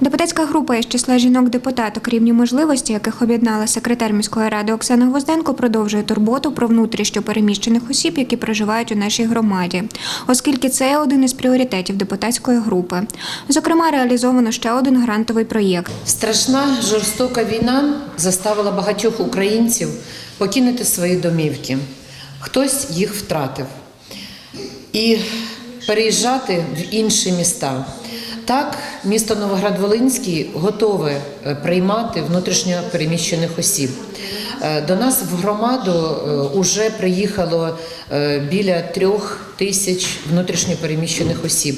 Депутатська група із числа жінок-депутаток рівні можливості, яких об'єднала секретар міської ради Оксана Гвозденко, продовжує турботу про внутрішньо переміщених осіб, які проживають у нашій громаді, оскільки це один із пріоритетів депутатської групи. Зокрема, реалізовано ще один грантовий проєкт. Страшна жорстока війна заставила багатьох українців покинути свої домівки. Хтось їх втратив і переїжджати в інші міста. Так, місто Новоград-Волинський готове е, приймати внутрішньо переміщених осіб. Е, До нас в громаду вже приїхало е, біля трьох тисяч внутрішньо переміщених осіб.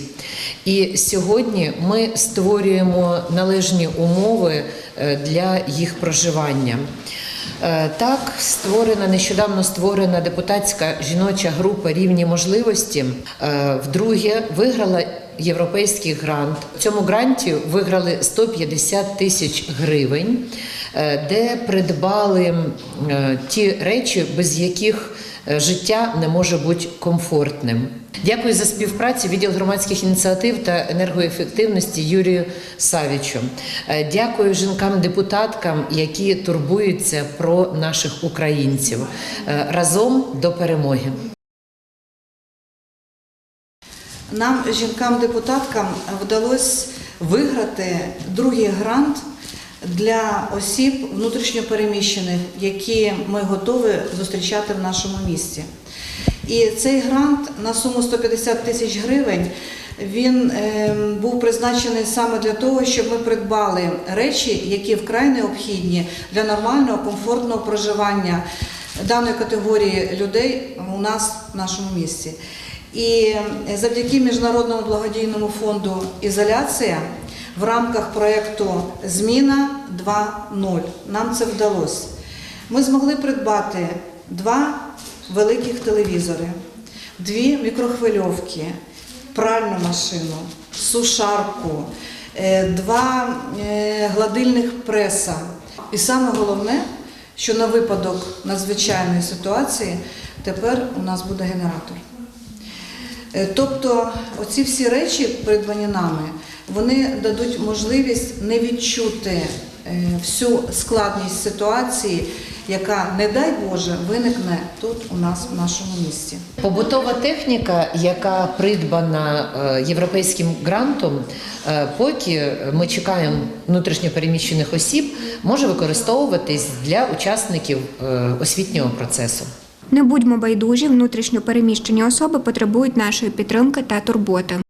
І сьогодні ми створюємо належні умови для їх проживання. Так, створена нещодавно створена депутатська жіноча група рівні можливості. Вдруге виграла європейський грант. В цьому гранті виграли 150 тисяч гривень, е, де придбали е, ті речі, без яких е, життя не може бути комфортним. Дякую за співпрацю відділ громадських ініціатив та енергоефективності Юрію Савічу. Дякую жінкам-депутаткам, які турбуються про наших українців. Разом до перемоги. Нам, жінкам-депутаткам, вдалося виграти другий грант для осіб внутрішньопереміщених, які ми готові зустрічати в нашому місті. І цей грант на суму 150 тисяч гривень він е, був призначений саме для того, щоб ми придбали речі, які вкрай необхідні для нормального, комфортного проживання даної категорії людей у нас в нашому місті. І завдяки міжнародному благодійному фонду Ізоляція в рамках проєкту Зміна 2.0 нам це вдалося. Ми змогли придбати два великих телевізори, дві мікрохвильовки, пральну машину, сушарку, е, два е, гладильних преса. І саме головне, що на випадок надзвичайної ситуації тепер у нас буде генератор. Е, Тобто оці всі речі, придбані нами, вони дадуть можливість не відчути е, всю складність ситуації, яка, не дай Боже, виникне тут у нас в нашому місті. Побутова техніка, яка придбана е, європейським грантом, поки ми чекаємо внутрішньопереміщених осіб, може використовуватись для учасників освітнього процесу. Не будьмо байдужі, внутрішньо переміщені особи потребують нашої підтримки та турботи.